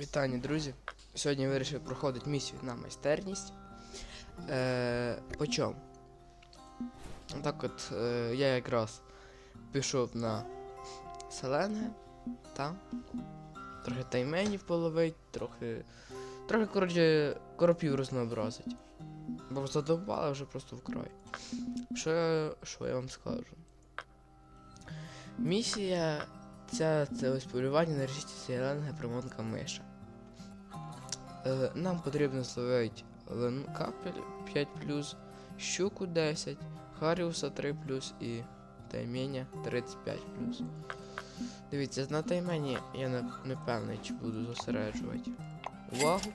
Вітання, друзі. Сьогодні вирішив проходити місію на майстерність. Е, по чому? Так от е, я якраз пішов на Селенге, там. Трохи тайменів половить, трохи. Трохи, коротше, коропів рознообразить. Бо задовбали вже просто вкрай. Що я, що я вам скажу? Місія ця це ось полювання на річці Селенге приманка миша. Е, нам потрібно зловити ленка 5 щуку 10, Харіуса 3 і тайменя 35 Дивіться, на таймені я не, не певний, чи буду зосереджувати увагу.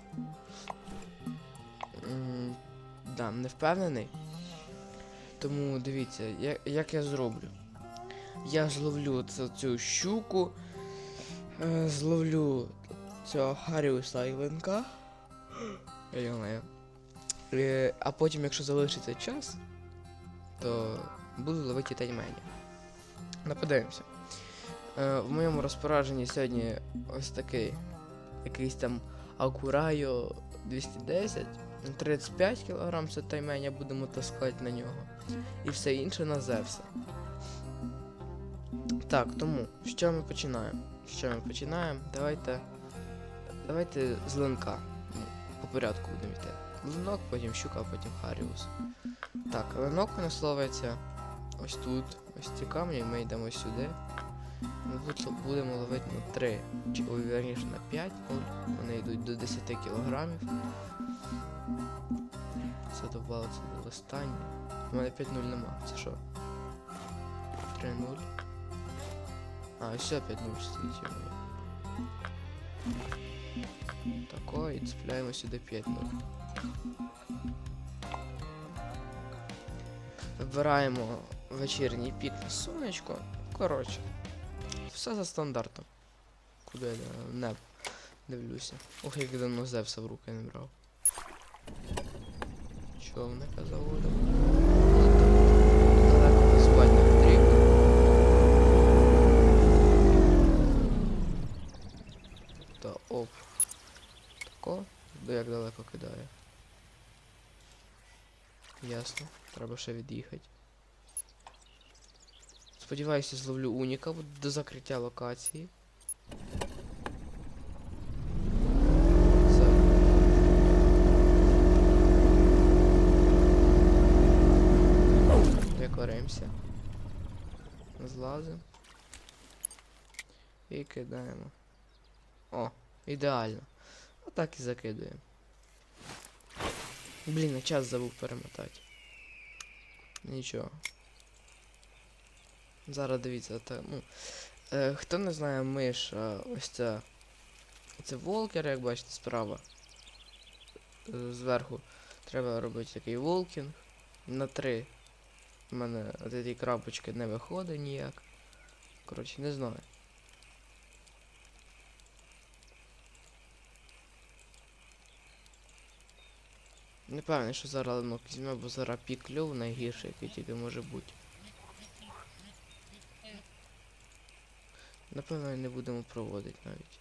Да, не впевнений. Тому дивіться, як, як я зроблю. Я зловлю цю, цю щуку, е, зловлю цього Харіуса і Ленка. Йо-моє. Е, А потім, якщо залишиться час, то буду ловити таймені. Подивимося. Е, в моєму розпорядженні сьогодні ось такий якийсь там Акурайо 210. 35 кг це тайменя будемо таскати на нього. І все інше на Зевса. Так, тому, що ми починаємо? Що ми починаємо? Давайте. Давайте з линка. По порядку будемо йти. Линок, потім щука, потім Харіус. Так, линок у нас ловиться ось тут, ось ці камні, ми йдемо сюди. Ми будемо ловити на 3, чи ой, вірніше на 5, ну, вони йдуть до 10 кілограмів. Це добавило до останнє. У мене 5-0 нема. Це що? 3-0. А, все 5-0 стоїть. йо-моє. Тако і цепляємо сюди 5-0. Вибираємо вечірній пік на сонечко. Коротше. Все за стандартом. Куди я не дивлюся. Ох, як давно Зевса в руки не брав. Човника заводимо. Далеко висувати не потрібно. Та оп. Тако. До як далеко кидає. Ясно. Треба ще від'їхати. Сподіваюся, зловлю уніка до закриття локації. Декоримося. Злазимо. І кидаємо. Ідеально. Отак і закидуємо. Блін, я час забув перемотати. Нічого. Зараз дивіться, та, ну. Е, хто не знає миш, ось ця. Це волкер, як бачите, справа. Е, Зверху треба робити такий волкінг. На три. У мене от ці крапочки не виходить ніяк. Коротше, не знаю. Не певний, що зараз ленок візьме, бо зараз пік кльов найгірший, який тільки може бути. Напевно, не будемо проводити навіть.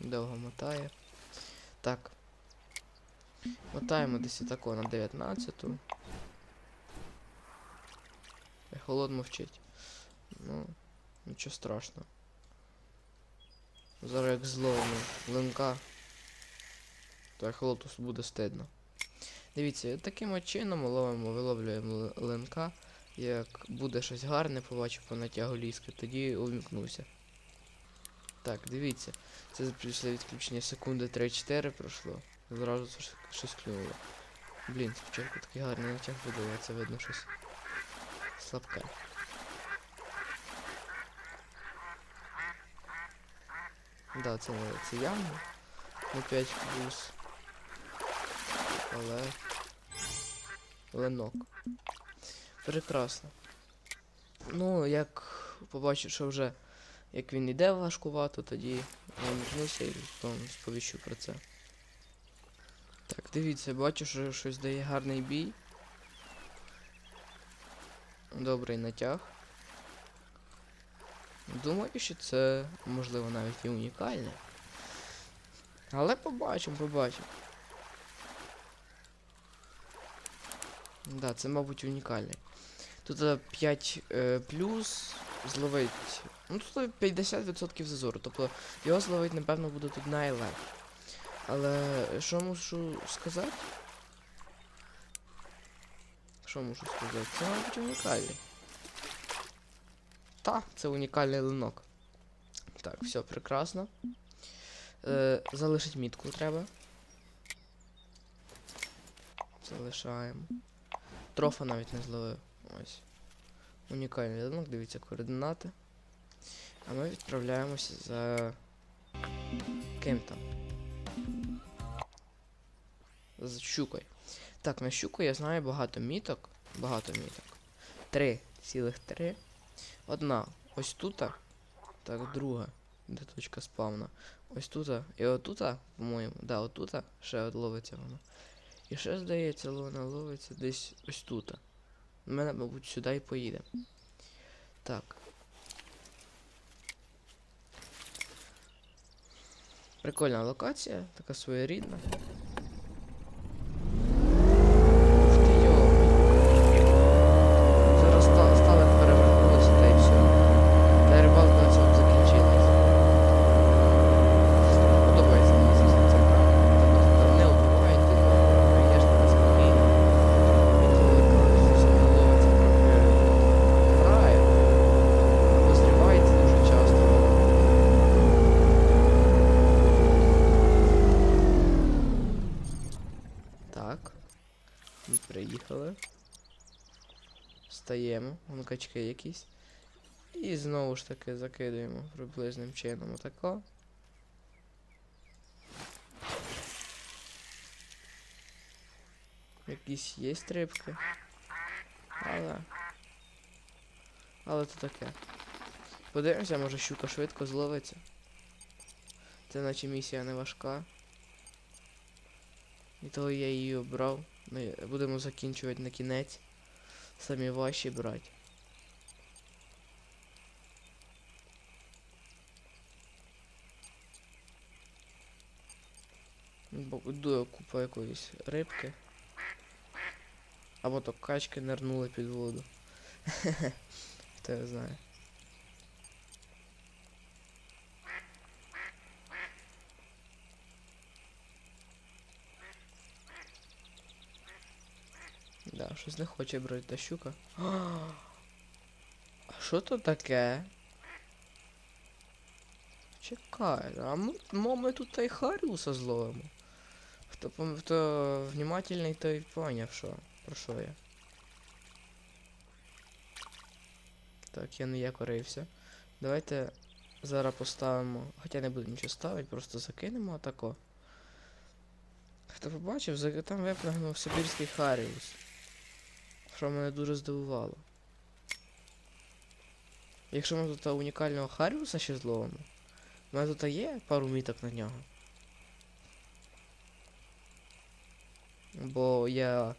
Довго мотає. Так. Мотаємо десь тако на 19-ту. Е, Холод мовчить. Ну, нічого страшного. Зараз як зловимо линка, то холоту буде стидно. Дивіться, таким чином ловимо, виловлюємо линка. Як буде щось гарне, побачу по натягу ліски, тоді увімкнуся. Так, дивіться. Це після відключення секунди 3-4 пройшло. Зразу щось, клюнуло. Блін, спочатку такий гарний натяг це видно щось слабке. Да, це, це явно. На 5 плюс. Але. Ленок. Прекрасно. Ну, як побачу, що вже як він іде важкувато, тоді я вмикнуся і вам сповіщу про це. Так, дивіться, бачу, що щось дає гарний бій. Добрий натяг. Думаю, що це можливо навіть і унікальне. Але побачимо, побачимо. Да, це, мабуть, унікальний. Тут е, 5 е, плюс зловить. Ну тут 50% зазору. Тобто його зловить, напевно, буде тут найлегше. Але що мушу сказати? Що мушу сказати? Це, мабуть, унікальний. Та, це унікальний линок. Так, все прекрасно. Е, Залишить мітку треба. Залишаємо. Трофа навіть не зловив. Ось. Унікальний линок, дивіться координати. А ми відправляємося за ким там. За щукою. Так, на щуку я знаю багато міток. Багато міток. 3,3. Одна ось тут. Так, друга. Де точка спавна? Ось тут. І отут, по-моєму. Да, отут ще от ловиться воно. І ще, здається, вона ловиться десь ось тут. У мене, мабуть, сюди і поїде. Так. Прикольна локація, така своєрідна. Ух ти, йо-моє. Зараз ста- ставок перевернулися та й все. Та й рибалка на цьому закінчилась. Подобається мені звісно ця гра. Тобто там не убивають, ти граєш на спокійно. Відволікаєшся, не ловиться трохи грає. Або зривається дуже часто. Так. Ми приїхали. Встаємо, вон качки якісь. І знову ж таки закидуємо приблизним чином отако. Якісь є стрибки. Але. Але то таке. Подивимося, може щука швидко зловиться. Це наче місія не важка. І того я її обрав. Ми будемо закінчувати на кінець. Самі ваші брати. Дує купа якоїсь рибки. Або то качки нирнули під воду. Хто я знає. Да, щось не хоче брати та щука. А що то таке? Чекай, а ми, ми тут та й Харіуса зловимо. Хто, хто внимательний, той поняв, що, про що я. Так, я не я корився. Давайте зараз поставимо. Хоча не буду нічого ставити, просто закинемо отако. Хто побачив, там випрыгнув Сибірський Харіус. Що мене дуже здивувало. Якщо ми тут унікального Харіуса ще зловимо, у мене тут є пару міток на нього. Бо я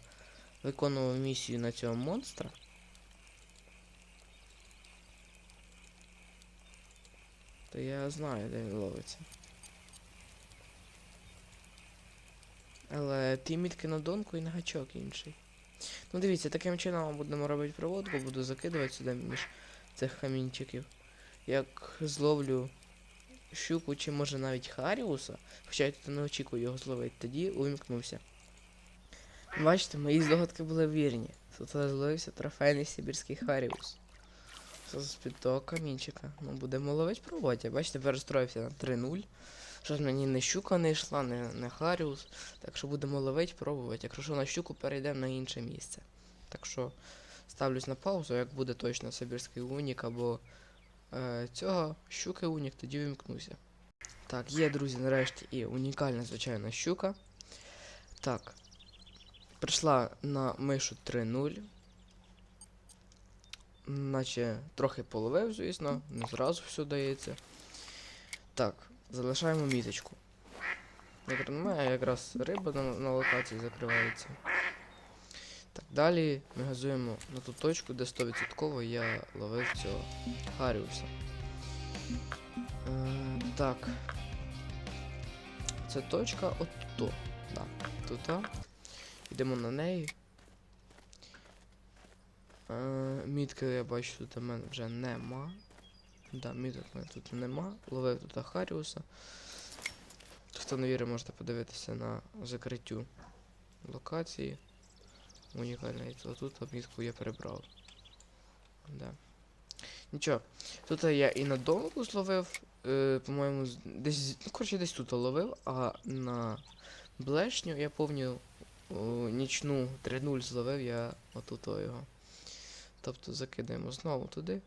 виконував місію на цього монстра. То я знаю, де він ловиться. Але ті мітки на донку і на гачок інший. Ну дивіться, таким чином будемо робити проводку, буду закидувати сюди між цих камінчиків. Як зловлю щуку чи може навіть Харіуса, хоча я тут не очікую його зловити, тоді увімкнувся. Бачите, мої здогадки були вірні. Тут зловився трофейний сибірський Харіус. З-під того камінчика. Ну, будемо ловити проводя. Бачите, перестроївся на 3-0. Щось мені не щука не йшла, не, не Харіус. Так що будемо ловити, пробувати. Якщо що на щуку перейдемо на інше місце. Так що ставлюсь на паузу, як буде точно Сибірський унік або е, цього щуки унік, тоді вимкнуся. Так, є, друзі, нарешті і унікальна, звичайно, щука. Так. Прийшла на мишу 3-0. Наче трохи половив, звісно, не зразу все дається. Так, залишаємо міточку. Як мене якраз риба на, на локації закривається. Так, далі ми газуємо на ту точку, де 100% я ловив цього Харіуса. Е, так. Це точка от то. Да. Тут. Йдемо на неї. Е, мітки я бачу, тут у мене вже нема. Да, міток мене тут нема. Ловив тут Харіуса. Хто не вірить, можете подивитися на закриттю локації. Унікальний. То тут мітку я перебрав. Да. Нічого. Тут я і на домку зловив. Е, по-моєму, десь. Ну, коротше, десь тут ловив, а на блешню я повню нічну 3-0 зловив я отут його. Тобто закидаємо знову туди.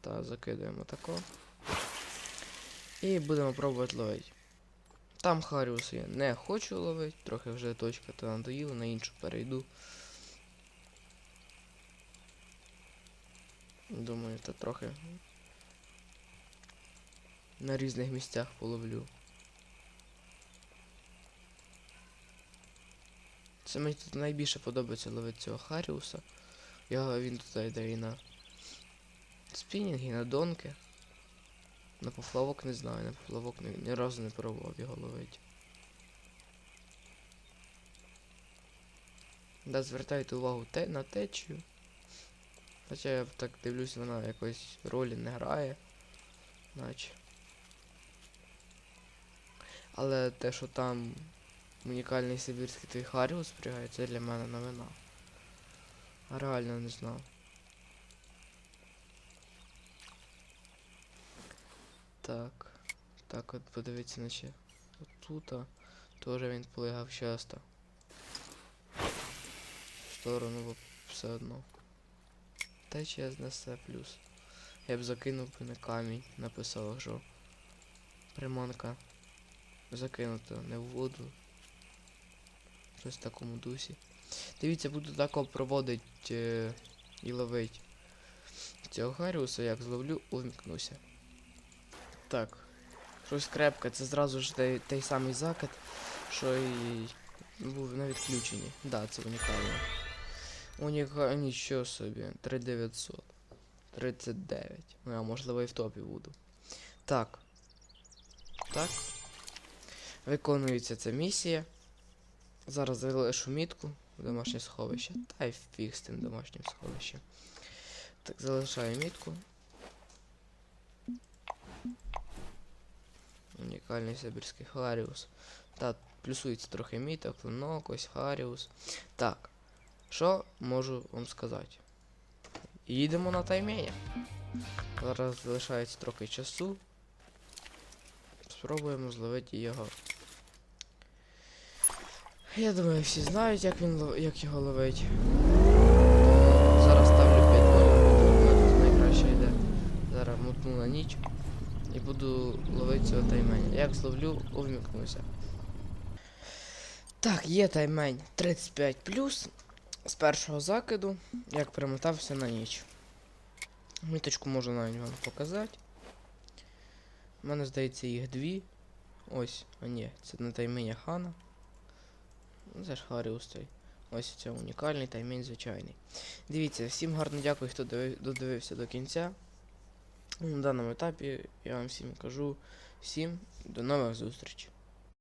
Та закидаємо тако. І будемо пробувати ловити. Там Харіус я не хочу ловити, трохи вже точка та надоїла, на іншу перейду. Думаю, та трохи на різних місцях половлю. Це мені тут найбільше подобається ловити цього Харіуса. Я, він тут йде і на спінінг, і на донки. На поплавок не знаю, на поплавок ні, разу не пробував його ловити. Да, звертайте увагу те, на течію. Хоча я так дивлюсь, вона якоїсь ролі не грає. Наче. Але те, що там унікальний сибірський той Харіус спрягає, це для мене новина. Реально не знав. Так. Так от подивіться наче. Отут теж він полягав часто. В сторону бо все одно. Течія знесе плюс. Я б закинув би на камінь, написав, що приманка закинута не в воду. Щось в такому дусі. Дивіться, буду тако проводить е, і ловить цього Гаріуса, як зловлю, увімкнуся. Так. Щось крепке, це зразу ж той, той самий закид, що і був на відключенні. Да, це унікально. Уніка... Нічого собі. 3900. 39. Ну я можливо і в топі буду. Так. Так. Виконується ця місія. Зараз залишу мітку в домашнє сховище. Та й фіг з тим домашнім сховищем. Так, залишаю мітку. Унікальний сибірський Харіус. Та плюсується трохи міток, клинок, ось Харіус. Так. Що можу вам сказати? Їдемо на таймені. Зараз залишається трохи часу. Спробуємо зловити його. Я думаю, всі знають, як він лов- як його ловить. Зараз ставлю 5 голів, найкраще йде. Зараз мутну на ніч. Буду ловити цього тайменя. Як зловлю, увімкнуся. Так, є таймень 35 з першого закиду, як перемотався на ніч. Міточку можу навіть вам показати. У мене, здається, їх дві. Ось, а ні, це не тайміння хана. Ну, Це ж Харіус цей. Ось це унікальний таймінь звичайний. Дивіться, всім гарно дякую, хто додивився до кінця. На даному етапі я вам всім кажу всім до нових зустрічей.